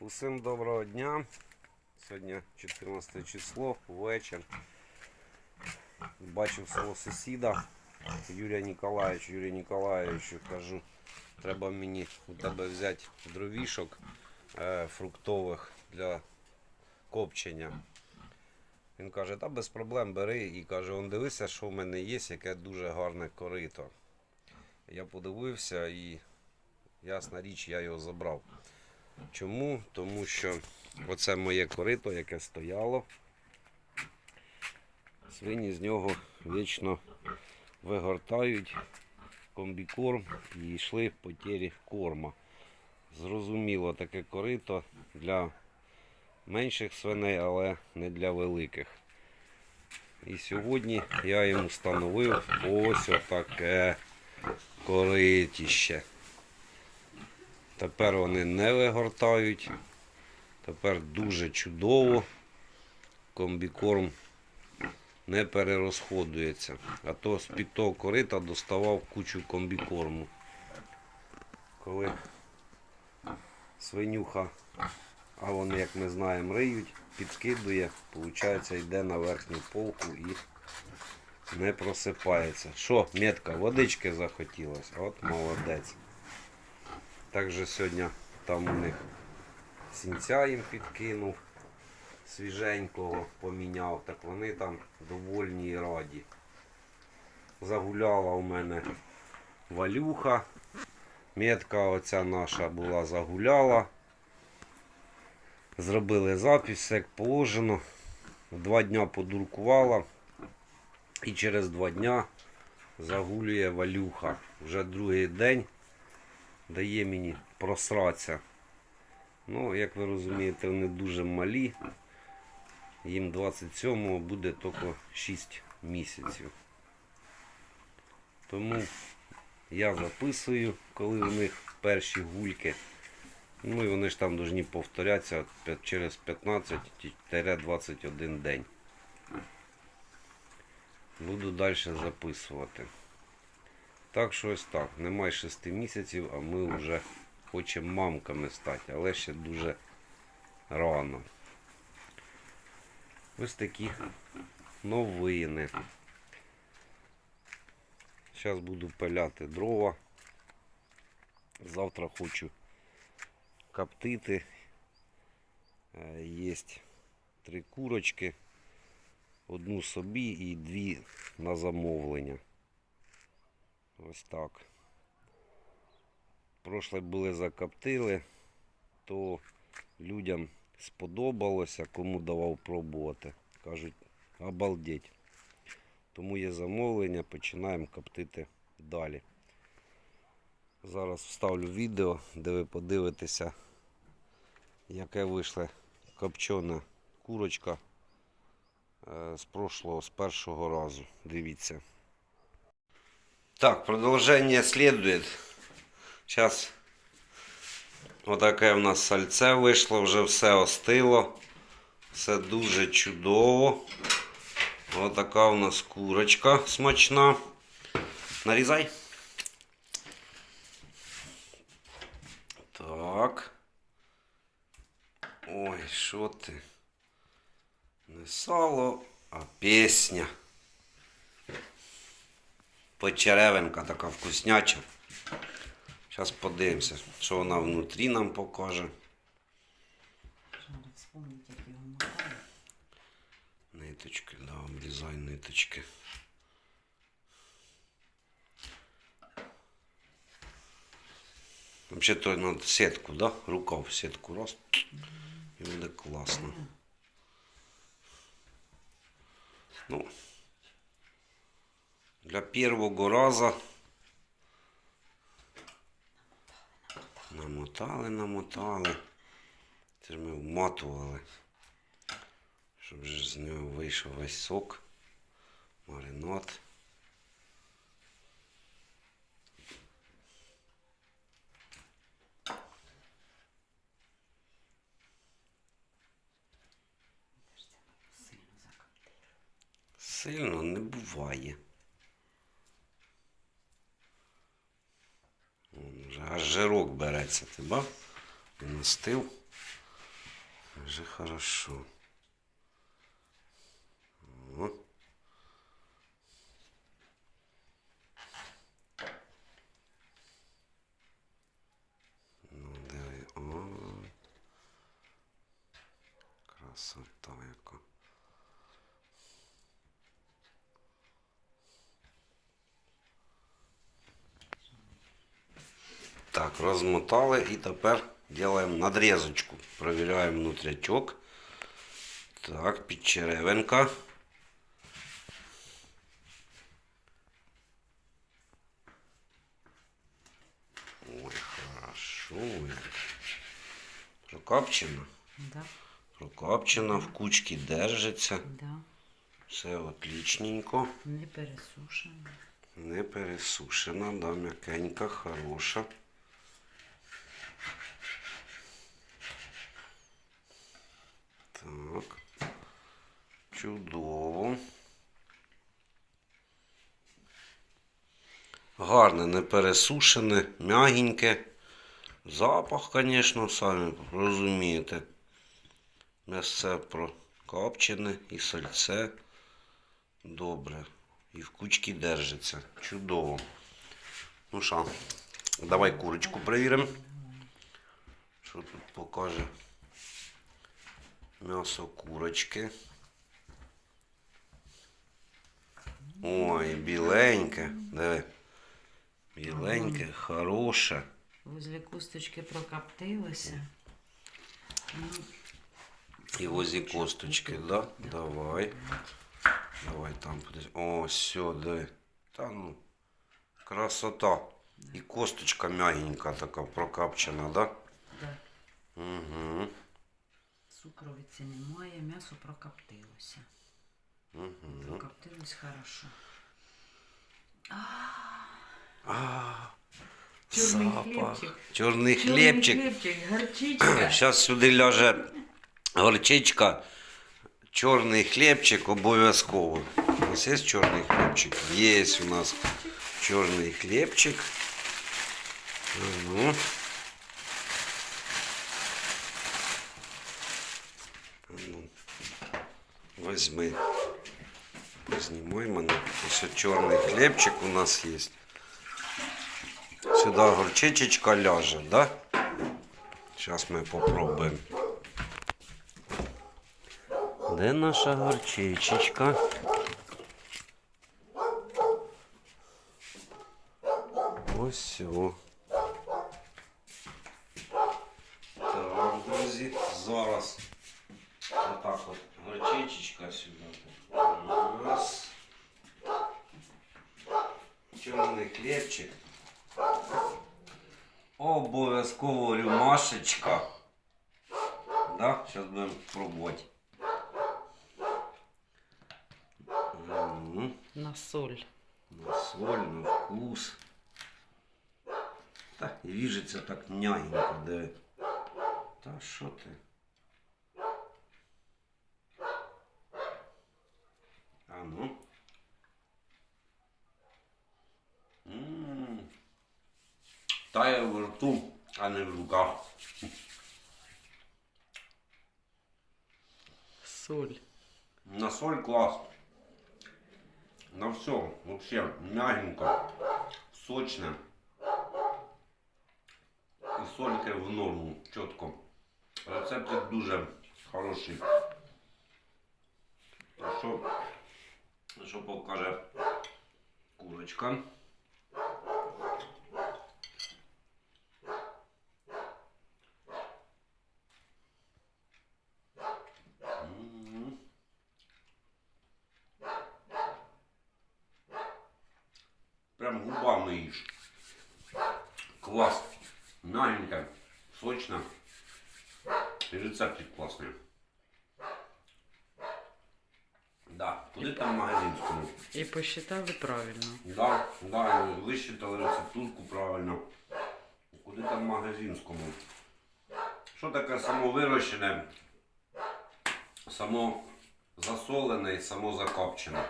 Усім доброго дня. Сьогодні 14 число, вечір. Бачив свого сусіда Юрія Ніколаєвича. Юрій Ніколаєвичу кажу, треба мені у тебе взяти дровішок е, фруктових для копчення. Він каже, та без проблем бери і каже, он дивися, що в мене є, яке дуже гарне корито. Я подивився і ясна річ, я його забрав. Чому? Тому що оце моє корито, яке стояло. Свині з нього вічно вигортають комбікорм і йшли потері корма. Зрозуміло, таке корито для менших свиней, але не для великих. І сьогодні я йому встановив ось отаке коритіще. Тепер вони не вигортають. Тепер дуже чудово. Комбікорм не перерозходується. А то з-під того корита доставав кучу комбікорму. Коли свинюха, а вони, як ми знаємо, риють, підскидує, виходить, йде на верхню полку і не просипається. Що, метка, водички захотілося? От молодець. Також сьогодні там у них сінця їм підкинув, свіженького поміняв, так вони там довольні і раді. Загуляла у мене валюха. Метка оця наша була загуляла. Зробили запис, все як положено. Два дня подуркувала. І через два дня загулює валюха. Вже другий день дає мені просратися. Ну, як ви розумієте, вони дуже малі. Їм 27-го буде тільки 6 місяців. Тому я записую, коли у них перші гульки. Ну і вони ж там повинні повторятися через 15-21 день. Буду далі записувати. Так що ось так. Немає 6 місяців, а ми вже хочемо мамками стати, але ще дуже рано. Ось такі новини. Зараз буду пиляти дрова. Завтра хочу коптити. Е, Є три курочки. Одну собі і дві на замовлення. Ось так. Прошле були закоптили, то людям сподобалося, кому давав пробувати. Кажуть, обалдеть. Тому є замовлення, починаємо коптити далі. Зараз вставлю відео, де ви подивитеся, яке вийшла копчена курочка е, з прошлого, з першого разу. Дивіться. Так, продолжение следует. Сейчас вот таке в нас сальце вийшло, вже все остило. Все дуже чудово. Ось така у нас курочка смачна. Нарізай. Так. Ой, що ти? Не сало, а пісня. Почеревинка така вкусняча. Зараз подивимося, що вона внутрі нам покаже. Ниточки, да, обрізай ниточки. Вообще то надо сетку, да? Рукав сетку раз. І буде класно. Ну, для первого раза намотали, намотали. Це ж ми вматували, щоб з нього вийшов весь сок, маринад. Сильно не буває. Аж жирок береться, ти бав? Настив. Вже хорошо. Розмотали і тепер робимо надрізочку. Провіряємо внутрячок. Так, підчеревинка. Ой, хорошо. Прокопчено. Да, Прокопчено, в кучці держиться. да. Все отличненько. Не пересушено. Не пересушена, да, м'якенька, хороша. Так. Чудово. Гарне, не пересушене, м'ягеньке. Запах, звісно, самі розумієте. М'ясце прокопчене і сальце. Добре. І в кучці держиться. Чудово. Ну що, давай курочку перевіримо. Що тут покаже? М'ясо курочки. Ой, біленьке. Диви. Біленьке, хороше. Возле кусточки прокоптилося. Ну, І возі косточки, да? Давай. Давай там подивись. О, все, диви. Та ну. Красота. І косточка м'ягенька така прокапчена, да? да. Угу. Цукровиці немає, м'ясо прокоптилося. Угу. Прокоптилось хорошо. А, Чорний запах. хлібчик. Чорний Чорний хлібчик. хлібчик, горчичка. Зараз сюди ляже горчичка. Чорний хлібчик обов'язково. У нас є чорний хлібчик? Є у нас чорний хлібчик. Ну. Ну. Возьми. Познімай мене. Ось чорний хлібчик у нас є. Сюди горчичечка ляже, да? Сейчас мы попробуем. Де наша горчичечка? Ось о. Обов'язково рюмашечка. Да? Зараз будемо пробувати. Мгм. На соль. На соль, на вкус. Та і ріжеться так м'ягенько, де. Та що ти? А ну. М. Тає в рту, А не в руках. Соль. На соль класс. На все. Вообще мягенько, сочно. І сольки в норму, чітко. Рецептик дуже хороший. Що, що покаже курочка? Прям губами їж. Клас. Мягенько, сочно. І рецептик класний. Да, куди там магазинському? І посчитали правильно. Да, да, висчитали рецептурку правильно. Куди там магазинському? Що таке самовирощене, само засолене і само закопчене?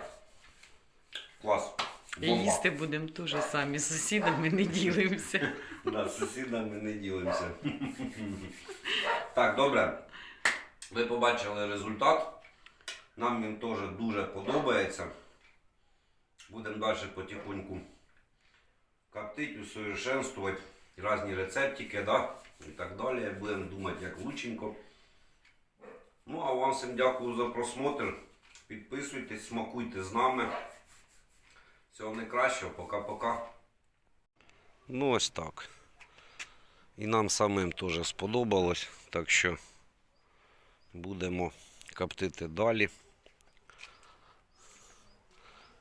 Клас. І їсти будемо теж самі з сусідами не ділимося. Да, з сусідами не ділимося. так, добре. Ви побачили результат. Нам він теж дуже подобається. Будемо далі потихоньку коптити, усовершенствувати різні рецептики, да? і так далі. Будемо думати, як лученько. Ну, а вам всім дякую за просмотр. Підписуйтесь, смакуйте з нами. Всього найкращого, пока-пока. Ну, ось так. І нам самим теж сподобалось, так що будемо коптити далі.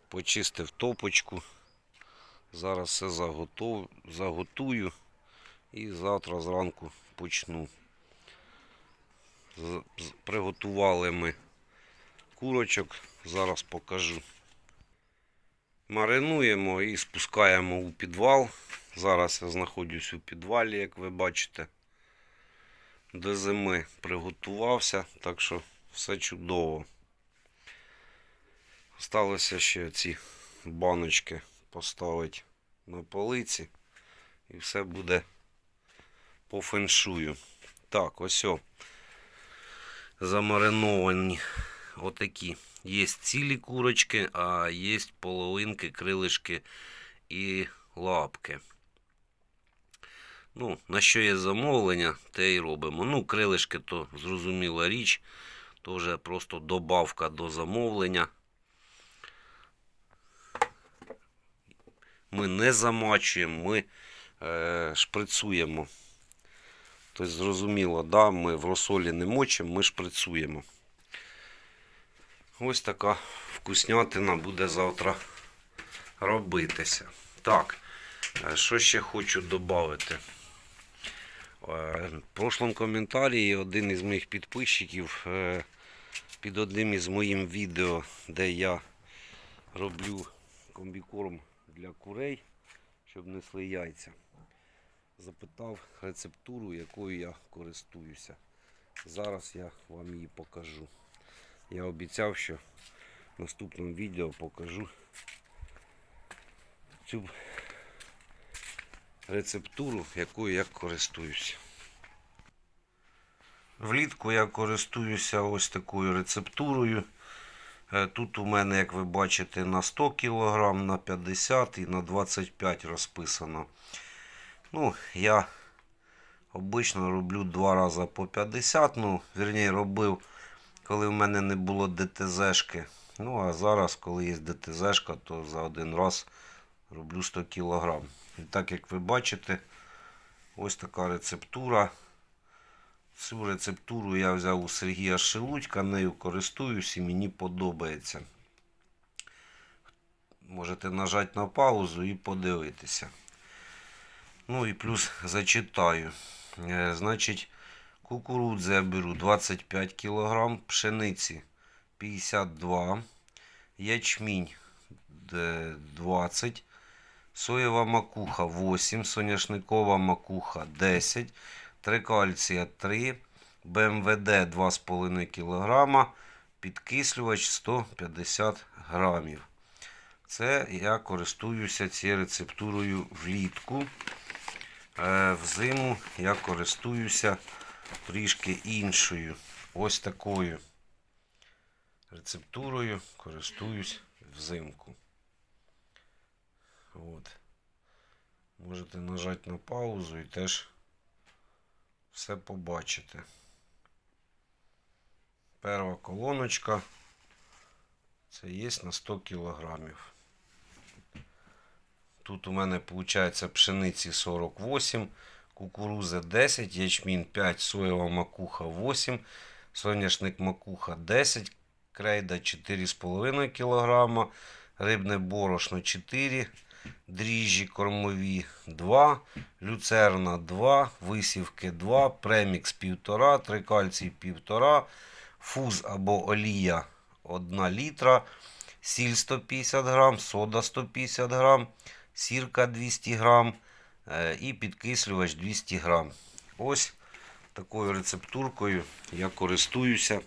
Почистив топочку. Зараз все заготов... заготую і завтра зранку почну. Приготували ми курочок, зараз покажу. Маринуємо і спускаємо у підвал. Зараз я знаходжусь у підвалі, як ви бачите. До зими приготувався, так що все чудово. Осталося ще ці баночки поставити на полиці. І все буде по феншую. Так, ось. о. Замариновані отакі. Є цілі курочки, а є половинки, крилишки і лапки. Ну, на що є замовлення, те і робимо. Ну, крилишки то зрозуміла річ, то вже просто добавка до замовлення. Ми не замачуємо, ми е, шприцуємо. Тобто, зрозуміло, да, ми в розсолі не мочимо, ми шприцуємо. Ось така вкуснятина буде завтра робитися. Так, е, що ще хочу додати. В прошлому коментарі один із моїх підписчиків е, під одним із моїм відео, де я роблю комбікорм для курей, щоб несли яйця, запитав рецептуру, якою я користуюся. Зараз я вам її покажу. Я обіцяв, що в наступному відео покажу цю рецептуру, якою я користуюся. Влітку я користуюся ось такою рецептурою. Е, Тут у мене, як ви бачите, на 100 кг, на 50 і на 25 розписано. Ну, я обично роблю два рази по 50. Ну, вірніше, робив, коли в мене не було ДТЗшки. Ну, а зараз, коли є ДТЗшка, то за один раз роблю 100 кг. І так як ви бачите, ось така рецептура. Цю рецептуру я взяв у Сергія Шелудька, нею користуюсь і мені подобається. Можете нажати на паузу і подивитися. Ну і плюс зачитаю. Е, Значить, кукурудзи я беру 25 кг, пшениці 52, ячмінь е, 20, соєва макуха 8, соняшникова макуха 10, трикальція 3, БМВД 2,5 кг, підкислювач 150 грамів. Це я користуюся цією рецептурою влітку. Е, Взиму я користуюся трішки іншою. Ось такою рецептурою користуюсь взимку. От. Можете нажати на паузу і теж все побачите. Перша колоночка. Це є на 100 кілограмів. Тут у мене виходить пшениці 48, кукурузи 10, ячмін 5, соєва макуха 8, соняшник макуха 10, крейда 4,5 кг, рибне борошно 4, дріжджі кормові 2, люцерна 2, висівки 2, премікс 1,5, трикальцій 1,5, фуз або олія 1 літра, сіль 150 грам, сода 150 грам, сірка 200 грам і підкислювач 200 грам. Ось такою рецептуркою я користуюся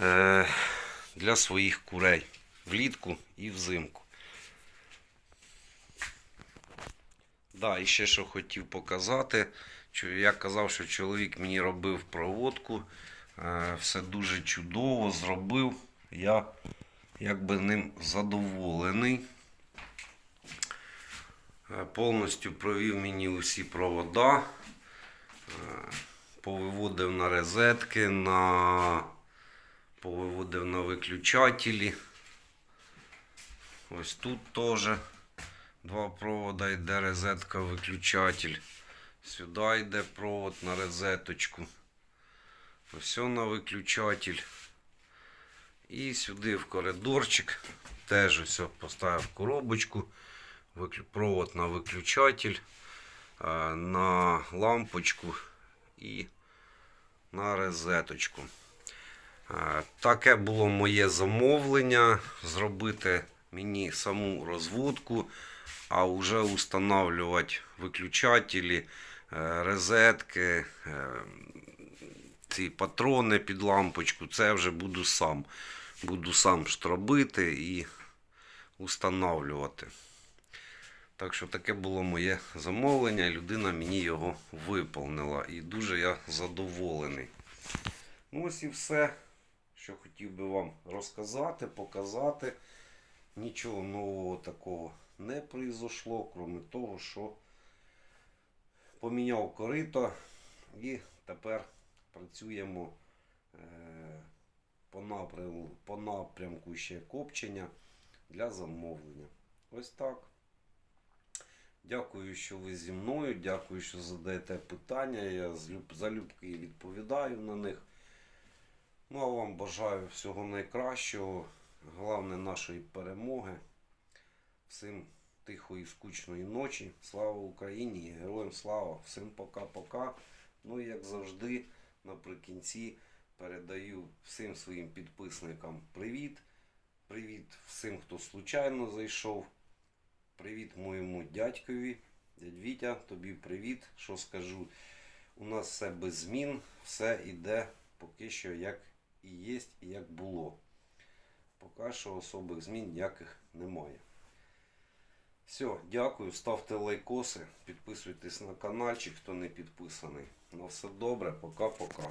е, для своїх курей влітку і взимку. Да, і ще що хотів показати. Я казав, що чоловік мені робив проводку. е, Все дуже чудово зробив. Я якби ним задоволений. Е, Повністю провів мені усі провода. Е, Повиводив на розетки, на... повиводив на виключателі. Ось тут теж два провода йде розетка, виключатель. Сюди йде провод на розеточку. Ось на виключатель. І сюди в коридорчик. Теж ось поставив коробочку. Провод на виключатель, е, на лампочку і на розеточку. Е, Таке було моє замовлення зробити мені саму розводку, а вже установлювати виключателі, е, розетки, ці патрони під лампочку. Це вже буду сам. Буду сам штробити і установлювати. Так що таке було моє замовлення, людина мені його виповнила. І дуже я задоволений. Ну ось і все, що хотів би вам розказати, показати. Нічого нового такого не произошло, крім того, що поміняв корито і тепер працюємо е, по напрямку ще копчення для замовлення. Ось так. Дякую, що ви зі мною. Дякую, що задаєте питання. Я залюбки відповідаю на них. Ну а вам бажаю всього найкращого. Головне нашої перемоги. Всім тихої, скучної ночі. Слава Україні! Героям слава! Всім пока-пока. Ну і як завжди, наприкінці передаю всім своїм підписникам привіт. Привіт всім, хто случайно зайшов. Привіт моєму дядькові. Дядь Вітя, тобі привіт. Що скажу? У нас все без змін, все йде поки що як і є, і як було. Поки що особих змін ніяких немає. Все, дякую, ставте лайкоси, підписуйтесь на каналчик, хто не підписаний. На все добре, пока-пока.